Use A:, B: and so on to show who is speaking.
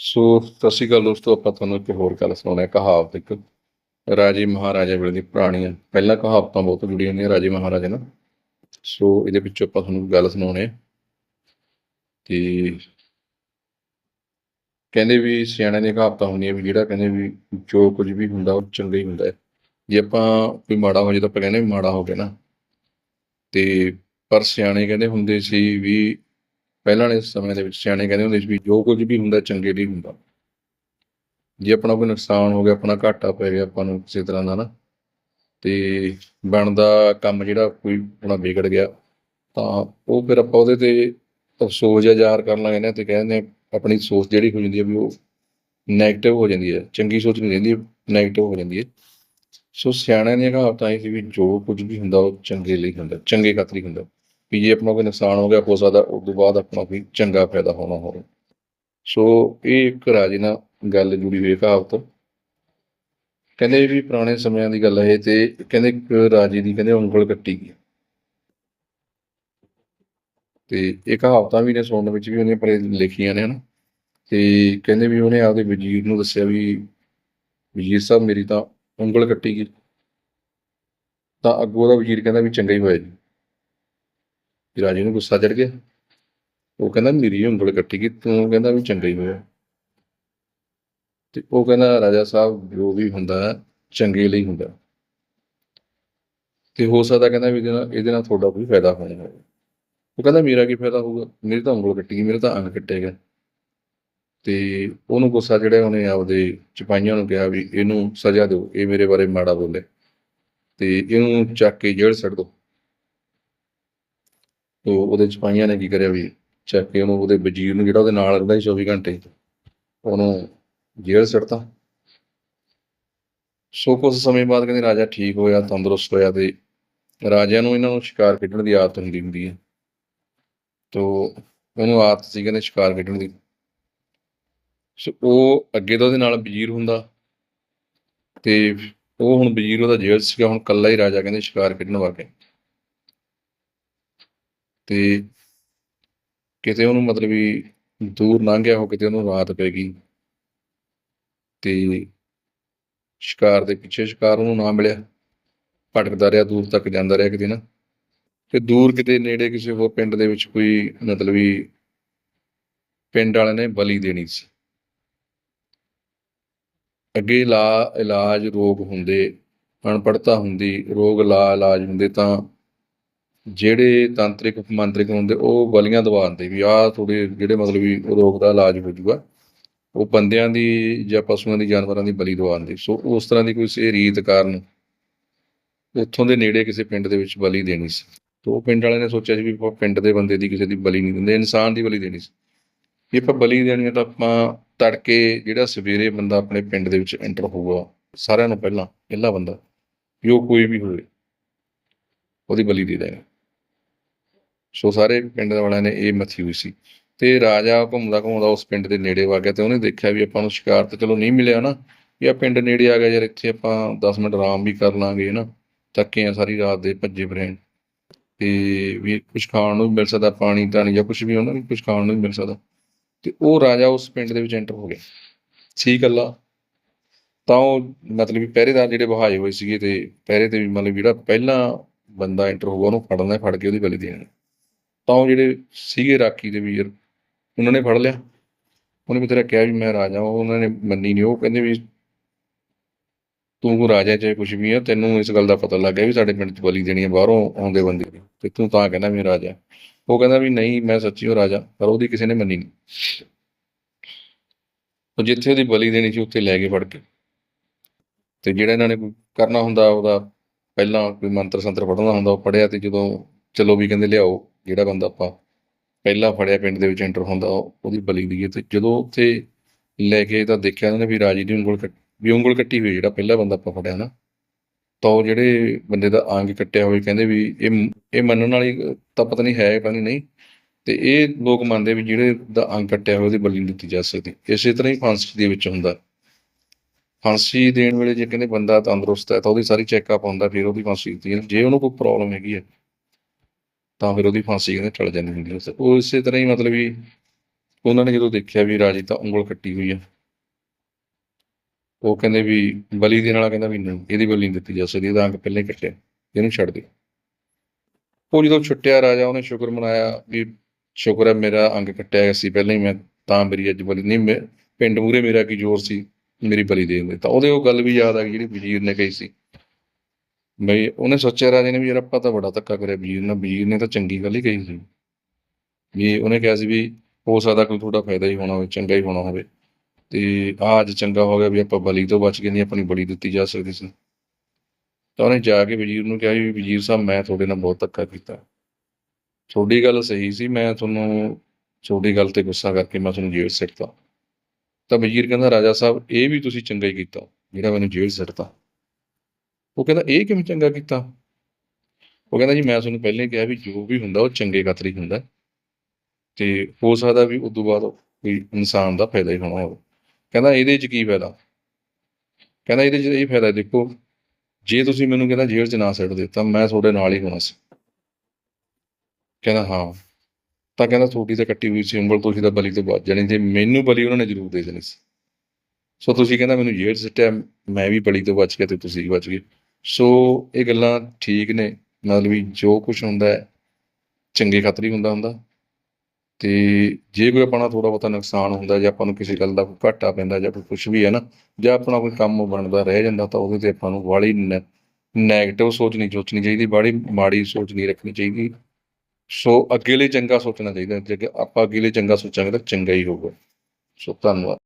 A: ਸੋ, ਸਤਿ ਸ਼੍ਰੀ ਅਕਾਲ ਦੋਸਤੋ, ਆਪਾਂ ਤੁਹਾਨੂੰ ਇੱਕ ਹੋਰ ਗੱਲ ਸੁਣਾਉਣਾ ਹੈ, ਕਹਾਵਤ ਇੱਕ। ਰਾਜੇ ਮਹਾਰਾਜਾ ਵੇਲੇ ਦੀ ਪੁਰਾਣੀਆਂ ਪਹਿਲਾਂ ਕਹਾਵਤਾਂ ਬਹੁਤ ਜੁੜੀਆਂ ਨੇ ਰਾਜੇ ਮਹਾਰਾਜੇ ਨਾਲ। ਸੋ, ਇਹਦੇ ਵਿੱਚੋਂ ਆਪਾਂ ਤੁਹਾਨੂੰ ਗੱਲ ਸੁਣਾਉਣੇ ਆ ਤੇ ਕਹਿੰਦੇ ਵੀ, ਸਿਆਣਿਆਂ ਦੀਆਂ ਕਹਾਵਤਾਂ ਹੁੰਦੀਆਂ ਵੀ, ਜਿਹੜਾ ਕਹਿੰਦੇ ਵੀ, ਜੋ ਕੁਝ ਵੀ ਹੁੰਦਾ, ਉਹ ਚੰਗਾ ਹੀ ਹੁੰਦਾ ਹੈ। ਜੇ ਆਪਾਂ ਕੋਈ ਮਾੜਾ ਹੋ ਜੇ ਤਾਂ ਆਪਾਂ ਕਹਿੰਦੇ ਵੀ ਮਾੜਾ ਹੋ ਗਿਆ ਨਾ। ਤੇ ਪਰ ਸਿਆਣੇ ਕਹਿੰਦੇ ਹੁੰਦੇ ਸੀ ਵੀ ਪਹਿਲਾਂ ਵਾਲੇ ਸਮੇਂ ਦੇ ਵਿੱਚ ਸਿਆਣੇ ਕਹਿੰਦੇ ਹੁੰਦੇ ਸੀ ਵੀ ਜੋ ਕੁਝ ਵੀ ਹੁੰਦਾ ਚੰਗੇ ਲਈ ਹੁੰਦਾ। ਜੇ ਆਪਣਾ ਕੋਈ ਨੁਕਸਾਨ ਹੋ ਗਿਆ, ਆਪਣਾ ਘਾਟਾ ਪੈ ਗਿਆ ਆਪਾਂ ਨੂੰ ਕਿਸੇ ਤਰ੍ਹਾਂ ਦਾ ਨਾ ਤੇ ਬਣਦਾ ਕੰਮ ਜਿਹੜਾ ਕੋਈ ਆਪਣਾ ਵਿਗੜ ਗਿਆ, ਤਾਂ ਉਹ ਫਿਰ ਆਪਾਂ ਉਹਦੇ ਤੇ ਅਫਸੋਸ ਜਾਂ ਜ਼ਾਹਰ ਕਰਨ ਲੱਗ ਜਾਂਦੇ ਹਾਂ ਤੇ ਕਹਿੰਦੇ ਹਾਂ ਆਪਣੀ ਸੋਚ ਜਿਹੜੀ ਹੋ ਜਾਂਦੀ ਹੈ ਵੀ ਉਹ ਨੈਗੇਟਿਵ ਹੋ ਜਾਂਦੀ ਹੈ, ਚੰਗੀ ਸੋਚ ਨਹੀਂ ਰਹਿੰਦੀ ਨੈਗੇਟਿਵ ਹੋ ਜਾਂਦੀ ਹੈ। ਸੋ ਸਿਆਣਿਆਂ ਦੀਆਂ ਕਹਾਵਤਾਂ ਇਹ ਸੀ ਵੀ ਜੋ ਕੁਝ ਵੀ ਹੁੰਦਾ ਉਹ ਚੰਗੇ ਲਈ ਹੁੰਦਾ, ਚੰਗੇ ਖਾਤਰ ਹੀ ਹੁੰਦਾ। ਵੀ ਜੇ ਆਪਣਾ ਕੋਈ ਨੁਕਸਾਨ ਹੋ ਗਿਆ, ਹੋ ਸਕਦਾ ਉਸ ਤੋਂ ਬਾਅਦ ਆਪਣਾ ਕੋਈ ਚੰਗਾ ਫਾਇਦਾ ਹੋਣਾ ਹੋਵੇ। ਸੋ ਇਹ ਇੱਕ ਰਾਜੇ ਨਾਲ ਗੱਲ ਜੁੜੀ ਹੋਈ ਕਹਾਵਤ। ਕਹਿੰਦੇ ਵੀ ਪੁਰਾਣੇ ਸਮਿਆਂ ਦੀ ਗੱਲ ਹੈ ਇਹ ਤੇ ਕਹਿੰਦੇ ਇੱਕ ਰਾਜੇ ਦੀ ਕਹਿੰਦੇ ਉਂਗਲ ਕੱਟੀ ਗਈ। ਤੇ ਇਹ ਕਹਾਵਤਾਂ ਵੀ ਨੇ ਸੁਣਨ ਵਿੱਚ ਵੀ ਉਹਨੇ ਪਰ ਲਿਖੀਆਂ ਨੇ ਹਨਾ। ਤੇ ਕਹਿੰਦੇ ਵੀ ਉਹਨੇ ਆਪਦੇ ਵਜ਼ੀਰ ਨੂੰ ਦੱਸਿਆ ਵੀ ਵਜ਼ੀਰ ਸਾਹਿਬ ਮੇਰੀ ਤਾਂ ਉਂਗਲ ਕੱਟੀ ਗਈ। ਤਾਂ ਅੱਗੋਂ ਦਾ ਵਜ਼ੀਰ ਕਹਿੰਦਾ ਵੀ ਚੰਗਾ ਹੀ ਹੋਇਆ ਜੀ। ਵੀ ਰਾਜੇ ਨੂੰ ਗੁੱਸਾ ਚੜ ਗਿਆ। ਉਹ ਕਹਿੰਦਾ, ਮੇਰੀ ਉਂਗਲ ਕੱਟੀ ਗਈ, ਤੂੰ ਕਹਿੰਦਾ ਵੀ ਚੰਗਾ ਹੀ ਹੋਇਆ। ਤੇ ਉਹ ਕਹਿੰਦਾ, ਰਾਜਾ ਸਾਹਿਬ, ਜੋ ਵੀ ਹੁੰਦਾ, ਚੰਗੇ ਲਈ ਹੁੰਦਾ। ਤੇ ਹੋ ਸਕਦਾ ਕਹਿੰਦਾ ਵੀ ਇਹਦੇ ਨਾਲ ਇਹਦੇ ਨਾਲ ਤੁਹਾਡਾ ਕੋਈ ਫਾਇਦਾ ਹੋਣਾ ਹੈ ਉਹ ਕਹਿੰਦਾ, ਮੇਰਾ ਕੀ ਫਾਇਦਾ ਹੋਊਗਾ? ਮੇਰੀ ਤਾਂ ਉਂਗਲ ਕੱਟੀ ਗਈ, ਮੇਰਾ ਤਾਂ ਅੰਗ ਕੱਟਿਆ ਗਿਆ। ਤੇ ਉਹਨੂੰ ਗੁੱਸਾ ਚੜਿਆ ਉਹਨੇ ਆਪਦੇ ਸਿਪਾਹੀਆਂ ਨੂੰ ਕਿਹਾ ਵੀ ਇਹਨੂੰ ਸਜ਼ਾ ਦਿਓ, ਇਹ ਮੇਰੇ ਬਾਰੇ ਮਾੜਾ ਬੋਲੇ। ਤੇ ਇਹਨੂੰ ਚੱਕ ਕੇ ਜੇਲ੍ਹ ਸੱਟ ਦਿਓ ਤੋ ਉਹਦੇ ਸਿਪਾਹੀਆਂ ਨੇ ਕੀ ਕਰਿਆ ਵੀ ਚੱਕ ਕੇ ਉਹਨੂੰ ਉਹਦੇ ਵਜ਼ੀਰ ਨੂੰ ਜਿਹੜਾ ਉਹਦੇ ਨਾਲ ਰਹਿੰਦਾ ਸੀ 24 ਘੰਟੇ ਉਹਨੂੰ ਜੇਲ੍ਹ ਸੱਟਤਾ। ਸੋ ਕੁਝ ਸਮੇਂ ਬਾਅਦ ਕਹਿੰਦੇ ਰਾਜਾ ਠੀਕ ਹੋਇਆ, ਤੰਦਰੁਸਤ ਹੋਇਆ ਤੇ ਰਾਜਿਆਂ ਨੂੰ ਇਹਨਾਂ ਨੂੰ ਸ਼ਿਕਾਰ ਖੇਡਣ ਦੀ ਆਦਤ ਹੁੰਦੀ ਹੁੰਦੀ ਹੈ। ਤੋ ਉਹਨੂੰ ਆਦਤ ਸੀ ਕਹਿੰਦੇ ਸ਼ਿਕਾਰ ਖੇਡਣ ਦੀ। ਸੋ ਉਹ ਅੱਗੇ ਤਾਂ ਉਹਦੇ ਨਾਲ ਵਜ਼ੀਰ ਹੁੰਦਾ ਤੇ ਉਹ ਹੁਣ ਵਜ਼ੀਰ ਉਹਦਾ ਜੇਲ੍ਹ ਸੀਗਾ, ਹੁਣ ਕੱਲਾ ਹੀ ਰਾਜਾ ਕਹਿੰਦੇ ਸ਼ਿਕਾਰ ਖੇਡਣ ਵਾਗੇ ਤੇ ਕਿਤੇ ਉਹਨੂੰ ਮਤਲਬ ਵੀ ਦੂਰ ਲੰਘ ਗਿਆ ਹੋ ਕਿਤੇ ਉਹਨੂੰ ਰਾਤ ਪੈ ਗਈ ਤੇ ਸ਼ਿਕਾਰ ਦੇ ਪਿੱਛੇ ਸ਼ਿਕਾਰ ਉਹਨੂੰ ਨਾ ਮਿਲਿਆ, ਭਟਕਦਾ ਰਿਹਾ, ਦੂਰ ਤੱਕ ਜਾਂਦਾ ਰਿਹਾ ਕਿਤੇ ਨਾ। ਤੇ ਦੂਰ ਕਿਤੇ ਨੇੜੇ ਕਿਸੇ ਹੋਰ ਪਿੰਡ ਦੇ ਵਿੱਚ ਕੋਈ ਮਤਲਬ ਵੀ ਪਿੰਡ ਵਾਲਿਆਂ ਨੇ ਬਲੀ ਦੇਣੀ ਸੀ। ਅੱਗੇ ਲਾ ਇਲਾਜ ਰੋਗ ਹੁੰਦੇ ਅਣਪੜਤਾ ਹੁੰਦੀ, ਰੋਗ ਲਾ ਇਲਾਜ ਹੁੰਦੇ ਤਾਂ ਜਿਹੜੇ ਤਾਂਤਰਿਕ, ਮੰਤਰਿਕ ਹੁੰਦੇ, ਉਹ ਬਲੀਆਂ ਦਵਾ ਦਿੰਦੇ ਵੀ ਆਹ ਥੋੜੇ ਜਿਹੜੇ ਮਤਲਬ ਵੀ ਰੋਗ ਦਾ ਇਲਾਜ ਹੋ ਜਾਊਗਾ। ਉਹ ਬੰਦਿਆਂ ਦੀ ਜਾਂ ਪਸ਼ੂਆਂ ਦੀ, ਜਾਨਵਰਾਂ ਦੀ ਬਲੀ ਦਵਾ ਦਿੰਦੇ। ਸੋ ਉਸ ਤਰ੍ਹਾਂ ਦੀ ਕੋਈ ਸੇ ਰੀਤ ਕਾਰਨ ਉੱਥੋਂ ਦੇ ਨੇੜੇ ਕਿਸੇ ਪਿੰਡ ਦੇ ਵਿੱਚ ਬਲੀ ਦੇਣੀ ਸੀ। ਤੇ ਉਹ ਪਿੰਡ ਵਾਲਿਆਂ ਨੇ ਸੋਚਿਆ ਸੀ ਵੀ ਆਪਾਂ ਪਿੰਡ ਦੇ ਬੰਦੇ ਦੀ ਕਿਸੇ ਦੀ ਬਲੀ ਨਹੀਂ ਦਿੰਦੇ, ਇਨਸਾਨ ਦੀ ਬਲੀ ਦੇਣੀ ਸੀ। ਜੇ ਆਪਾਂ ਬਲੀ ਦੇਣੀ ਹੈ ਤਾਂ ਆਪਾਂ ਤੜਕੇ ਜਿਹੜਾ ਸਵੇਰੇ ਬੰਦਾ ਆਪਣੇ ਪਿੰਡ ਦੇ ਵਿੱਚ ਐਂਟਰ ਹੋਊਗਾ, ਸਾਰਿਆਂ ਨੂੰ ਪਹਿਲਾਂ, ਪਹਿਲਾ ਬੰਦਾ, ਵੀ ਉਹ ਕੋਈ ਵੀ ਹੋਵੇ, ਉਹਦੀ ਬਲੀ ਦੇ ਦੇਗਾ ਸੋ ਸਾਰੇ ਪਿੰਡ ਵਾਲਿਆਂ ਨੇ ਇਹ ਮੱਥੀ ਹੋਈ ਸੀ। ਤੇ ਰਾਜਾ ਘੁੰਮਦਾ ਘੁੰਮਦਾ ਉਸ ਪਿੰਡ ਦੇ ਨੇੜੇ ਵਗ ਗਿਆ ਤੇ ਉਹਨੇ ਦੇਖਿਆ ਵੀ ਆਪਾਂ ਨੂੰ ਸ਼ਿਕਾਰ ਤਾਂ ਚਲੋ ਨਹੀਂ ਮਿਲਿਆ ਨਾ, ਵੀ ਆ ਪਿੰਡ ਨੇੜੇ ਆ ਗਿਆ ਯਾਰ, ਇੱਥੇ ਆਪਾਂ 10 ਮਿੰਟ ਆਰਾਮ ਵੀ ਕਰ ਲਾਂਗੇ ਨਾ ਥੱਕੇ ਆ ਸਾਰੀ ਰਾਤ ਦੇ ਭੱਜੇ ਫਿਰੇ ਤੇ ਵੀ ਕੁਝ ਖਾਣ ਨੂੰ ਵੀ ਮਿਲ ਸਕਦਾ, ਪਾਣੀ ਤਾਂ ਜਾਂ ਕੁਝ ਵੀ, ਉਹਨਾਂ ਨੂੰ ਕੁਝ ਖਾਣ ਨੂੰ ਵੀ ਮਿਲ ਸਕਦਾ। ਤੇ ਉਹ ਰਾਜਾ ਉਸ ਪਿੰਡ ਦੇ ਵਿੱਚ ਐਂਟਰ ਹੋ ਗਿਆ। ਸੀ ਗੱਲਾਂ ਤਾਂ ਉਹ ਮਤਲਬ ਵੀ ਪਹਿਰੇਦਾਰ ਜਿਹੜੇ ਬਹਾਏ ਹੋਏ ਸੀਗੇ ਤੇ ਪਹਿਰੇ ਤੇ ਵੀ ਮਤਲਬ ਜਿਹੜਾ ਪਹਿਲਾਂ ਬੰਦਾ ਐਂਟਰ ਹੋਊਗਾ, ਉਹਨੂੰ ਫੜਨਾ ਫੜ ਕੇ ਉਹਦੀ ਗਲੀ ਦੇਣੀ ਤਾਂ ਉਹ ਜਿਹੜੇ ਸੀਗੇ ਰਾਖੀ ਦੇ ਵੀਰ, ਉਹਨਾਂ ਨੇ ਫੜ ਲਿਆ। ਉਹਨੇ ਵੀ ਤੇਰਾ ਕਿਹਾ ਵੀ ਮੈਂ ਰਾਜਾ ਉਹਨਾਂ ਨੇ ਮੰਨੀ ਨਹੀਂ ਉਹ ਕਹਿੰਦੇ ਵੀ ਤੂੰ ਕੋ ਰਾਜਾ ਚਾਹੇ ਕੁਝ ਵੀ ਆ, ਤੈਨੂੰ ਇਸ ਗੱਲ ਦਾ ਪਤਾ ਲੱਗ ਗਿਆ ਵੀ ਸਾਡੇ ਪਿੰਡ 'ਚ ਬਲੀ ਦੇਣੀ ਹੈ ਬਾਹਰੋਂ ਆਉਂਦੇ ਬੰਦੇ ਤੇ ਤੂੰ ਤਾਂ ਕਹਿੰਦਾ ਮੈਂ ਰਾਜਾ। ਉਹ ਕਹਿੰਦਾ ਵੀ ਨਹੀਂ, ਮੈਂ ਸੱਚੀ ਉਹ ਰਾਜਾ, ਪਰ ਉਹਦੀ ਕਿਸੇ ਨੇ ਮੰਨੀ ਨਹੀਂ ਉਹ ਜਿੱਥੇ ਉਹਦੀ ਬਲੀ ਦੇਣੀ ਸੀ, ਉੱਥੇ ਲੈ ਕੇ ਫੜ ਕੇ। ਤੇ ਜਿਹੜਾ ਇਹਨਾਂ ਨੇ ਕੋਈ ਕਰਨਾ ਹੁੰਦਾ, ਉਹਦਾ ਪਹਿਲਾਂ ਕੋਈ ਮੰਤਰ ਸੰਤਰ ਪੜ੍ਹਨਾ ਹੁੰਦਾ, ਉਹ ਪੜਿਆ ਤੇ ਜਦੋਂ ਚਲੋ ਵੀ ਕਹਿੰਦੇ ਲਿਆਓ। ਜਿਹੜਾ ਬੰਦਾ ਆਪਾਂ ਪਹਿਲਾਂ ਫੜਿਆ ਪਿੰਡ ਦੇ ਵਿੱਚ ਐਂਟਰ ਹੁੰਦਾ, ਉਹਦੀ ਬਲੀ ਦੀਏ ਤੇ ਜਦੋਂ ਉੱਥੇ ਲੈ ਕੇ ਤਾਂ ਦੇਖਿਆ ਉਹਨਾਂ ਨੇ ਵੀ ਰਾਜੀ ਦੀ ਉਂਗਲ ਵੀ ਉਂਗਲ ਕੱਟੀ ਹੋਈ ਜਿਹੜਾ ਪਹਿਲਾ ਬੰਦਾ ਆਪਾਂ ਫੜਿਆ ਨਾ। ਤਾਂ ਉਹ ਜਿਹੜੇ ਬੰਦੇ ਦਾ ਅੰਗ ਕੱਟਿਆ ਹੋਇਆ ਕਹਿੰਦੇ ਵੀ ਇਹ ਇਹ ਮੰਨਣ ਵਾਲੀ ਤਾਂ ਪਤਾ ਨਹੀਂ ਹੈ, ਪਤਾ ਨਹੀਂ ਨਹੀਂ। ਤੇ ਇਹ ਲੋਕ ਮੰਨਦੇ ਵੀ ਜਿਹੜੇ ਦਾ ਅੰਗ ਕੱਟਿਆ ਹੋਇਆ ਉਹਦੀ ਬਲੀ ਨਹੀਂ ਦਿੱਤੀ ਜਾ ਸਕਦੀ। ਇਸੇ ਤਰ੍ਹਾਂ ਹੀ ਫਾਂਸੀ ਦੇ ਵਿੱਚ ਹੁੰਦਾ। ਫਾਂਸੀ ਦੇਣ ਵੇਲੇ ਜੇ ਕਹਿੰਦੇ ਬੰਦਾ ਤੰਦਰੁਸਤ ਹੈ, ਤਾਂ ਉਹਦੀ ਸਾਰੀ ਚੈੱਕਅਪ ਹੁੰਦਾ, ਫਿਰ ਉਹਦੀ ਫਾਂਸੀ ਦਿੱਤੀ ਜਾਂਦੀ। ਜੇ ਉਹਨੂੰ ਕੋਈ ਪ੍ਰੋਬਲਮ ਹੈਗੀ ਹੈ ਤਾਂ ਫਿਰ ਉਹਦੀ ਫਾਂਸੀ ਕਹਿੰਦੇ ਟਲ ਜਾਂਦੀ ਹੁੰਦੀ ਹੈ ਉਹ ਇਸੇ ਤਰ੍ਹਾਂ ਹੀ ਮਤਲਬ ਵੀ ਉਹਨਾਂ ਨੇ ਜਦੋਂ ਦੇਖਿਆ ਵੀ ਰਾਜੇ ਤਾਂ ਉਂਗਲ ਕੱਟੀ ਹੋਈ ਆ। ਉਹ ਕਹਿੰਦੇ ਵੀ ਬਲੀ ਦੇ ਨਾਲ ਕਹਿੰਦਾ ਵੀ ਨਹੀਂ, ਇਹਦੀ ਬਲੀ ਨਹੀਂ ਦਿੱਤੀ ਜਾ ਸਕਦੀ, ਇਹਦਾ ਅੰਗ ਪਹਿਲਾਂ ਹੀ ਕੱਟਿਆ, ਇਹਨੂੰ ਛੱਡ ਦੇ ਉਹ ਜਦੋਂ ਛੁੱਟਿਆ ਰਾਜਾ, ਉਹਨੇ ਸ਼ੁਕਰ ਮਨਾਇਆ ਵੀ ਸ਼ੁਕਰ ਹੈ ਮੇਰਾ ਅੰਗ ਕੱਟਿਆ ਗਿਆ ਸੀ ਪਹਿਲਾਂ ਹੀ, ਮੈਂ ਤਾਂ ਮੇਰੀ ਅੱਜ ਬਲੀ, ਨਹੀਂ ਪਿੰਡ ਮੂਰੇ ਮੇਰਾ ਕੀ ਜ਼ੋਰ ਸੀ, ਮੇਰੀ ਬਲੀ ਦੇ ਦਿੰਦੇ ਤਾਂ ਉਹਦੇ ਉਹ ਗੱਲ ਵੀ ਯਾਦ ਆ ਗਈ ਜਿਹੜੀ ਵਜ਼ੀਰ ਨੇ ਕਹੀ ਸੀ। ਬਈ ਉਹਨੇ ਸੋਚਿਆ ਰਾਜੇ ਨੇ ਵੀ ਯਾਰ ਆਪਾਂ ਤਾਂ ਬੜਾ ਧੱਕਾ ਕਰਿਆ ਵਜ਼ੀਰ ਨਾਲ ਵਜ਼ੀਰ ਨੇ ਤਾਂ ਚੰਗੀ ਗੱਲ ਹੀ ਕਹੀ ਸੀ। ਵੀ ਉਹਨੇ ਕਿਹਾ ਸੀ ਵੀ ਹੋ ਸਕਦਾ ਕੋਈ ਤੁਹਾਡਾ ਫਾਇਦਾ ਹੀ ਹੋਣਾ ਹੋਵੇ, ਚੰਗਾ ਹੀ ਹੋਣਾ ਹੋਵੇ। ਤੇ ਆਹ ਅੱਜ ਚੰਗਾ ਹੋ ਗਿਆ ਵੀ ਆਪਾਂ ਬਲੀ ਤੋਂ ਬਚ ਗਏ ਨਹੀਂ ਆਪਣੀ ਬਲੀ ਦਿੱਤੀ ਜਾ ਸਕਦੀ ਸੀ। ਤਾਂ ਉਹਨੇ ਜਾ ਕੇ ਵਜ਼ੀਰ ਨੂੰ ਕਿਹਾ ਵੀ ਵਜ਼ੀਰ ਸਾਹਿਬ, ਮੈਂ ਤੁਹਾਡੇ ਨਾਲ ਬਹੁਤ ਧੱਕਾ ਕੀਤਾ। ਤੁਹਾਡੀ ਗੱਲ ਸਹੀ ਸੀ, ਮੈਂ ਤੁਹਾਨੂੰ ਤੁਹਾਡੀ ਗੱਲ ਤੇ ਗੁੱਸਾ ਕਰਕੇ ਮੈਂ ਤੁਹਾਨੂੰ ਜੇਲ੍ਹ ਸਿੱਟਤਾ। ਤਾਂ ਵਜ਼ੀਰ ਕਹਿੰਦਾ, ਰਾਜਾ ਸਾਹਿਬ, ਇਹ ਵੀ ਤੁਸੀਂ ਚੰਗਾ ਹੀ ਕੀਤਾ, ਜਿਹੜਾ ਮੈਨੂੰ ਜੇਲ੍ਹ ਸਿੱਟਤਾ। ਉਹ ਕਹਿੰਦਾ, ਇਹ ਕਿਵੇਂ ਚੰਗਾ ਕੀਤਾ? ਉਹ ਕਹਿੰਦਾ ਜੀ, ਮੈਂ ਤੁਹਾਨੂੰ ਪਹਿਲੇ ਕਿਹਾ ਵੀ ਜੋ ਵੀ ਹੁੰਦਾ, ਉਹ ਚੰਗੇ ਖਾਤਰ ਹੁੰਦਾ। ਤੇ ਹੋ ਸਕਦਾ ਵੀ ਉਦੋਂ ਬਾਅਦ ਕੋਈ ਇਨਸਾਨ ਦਾ ਫਾਇਦਾ ਹੀ ਹੋਣਾ ਹੋਵੇ। ਕਹਿੰਦਾ, ਇਹਦੇ 'ਚ ਕੀ ਫਾਇਦਾ? ਕਹਿੰਦਾ, ਇਹਦੇ 'ਚ ਇਹ ਫਾਇਦਾ ਦੇਖੋ, ਜੇ ਤੁਸੀਂ ਮੈਨੂੰ ਕਹਿੰਦਾ ਜੇਲ੍ਹ 'ਚ ਨਾ ਸਿੱਟ ਦਿੱਤਾ, ਮੈਂ ਤੁਹਾਡੇ ਨਾਲ ਹੀ ਹੋਣਾ ਸੀ। ਕਹਿੰਦਾ, ਹਾਂ। ਤਾਂ ਕਹਿੰਦਾ, ਤੁਹਾਡੀ ਤਾਂ ਕੱਟੀ ਹੋਈ ਸੀ, ਉਂਗਲ ਤੁਸੀਂ ਤਾਂ ਬਲੀ ਤੋਂ ਬਚ ਜਾਣੀ ਤੇ ਮੈਨੂੰ ਬਲੀ ਉਹਨਾਂ ਨੇ ਜ਼ਰੂਰ ਦੇ ਦੇਣੀ ਸੀ। ਸੋ ਤੁਸੀਂ ਕਹਿੰਦਾ, ਮੈਨੂੰ ਜੇਲ੍ਹ 'ਚ ਸਿੱਟਿਆ, ਮੈਂ ਵੀ ਬਲੀ ਤੋਂ ਬਚ ਗਿਆ ਤੇ ਤੁਸੀਂ ਵੀ ਬਚ ਗਏ। ਸੋ ਇਹ ਗੱਲਾਂ ਠੀਕ ਨੇ। ਮਤਲਬ ਵੀ ਜੋ ਕੁਝ ਹੁੰਦਾ ਹੈ, ਚੰਗੇ ਖਾਤਰ ਹੀ ਹੁੰਦਾ ਹੁੰਦਾ। ਤੇ ਜੇ ਕੋਈ ਆਪਣਾ ਥੋੜਾ ਬਹੁਤਾ ਨੁਕਸਾਨ ਹੁੰਦਾ ਜਾਂ ਆਪਾਂ ਨੂੰ ਕਿਸੇ ਗੱਲ ਦਾ ਕੋਈ ਘਾਟਾ ਪੈਂਦਾ ਜਾਂ ਕੋਈ ਕੁਝ ਵੀ ਹੈ ਨਾ, ਜਾਂ ਆਪਣਾ ਕੋਈ ਕੰਮ ਬਣਦਾ ਰਹਿ ਜਾਂਦਾ ਤਾਂ ਉਹਦੇ ਤੇ ਆਪਾਂ ਨੂੰ ਵਾਲੀ ਨੈਗੇਟਿਵ ਸੋਚ ਨਹੀਂ ਸੋਚਣੀ ਚਾਹੀਦੀ ਬਾੜੀ ਮਾੜੀ ਸੋਚ ਨਹੀਂ ਰੱਖਣੀ ਚਾਹੀਦੀ। ਸੋ ਅੱਗੇ ਲਈ ਚੰਗਾ ਸੋਚਣਾ ਚਾਹੀਦਾ। ਜੇ ਆਪਾਂ ਅੱਗੇ ਲਈ ਚੰਗਾ ਸੋਚਾਂਗੇ ਤਾਂ ਚੰਗਾ ਹੀ ਹੋਊਗਾ। ਸੋ ਧੰਨਵਾਦ।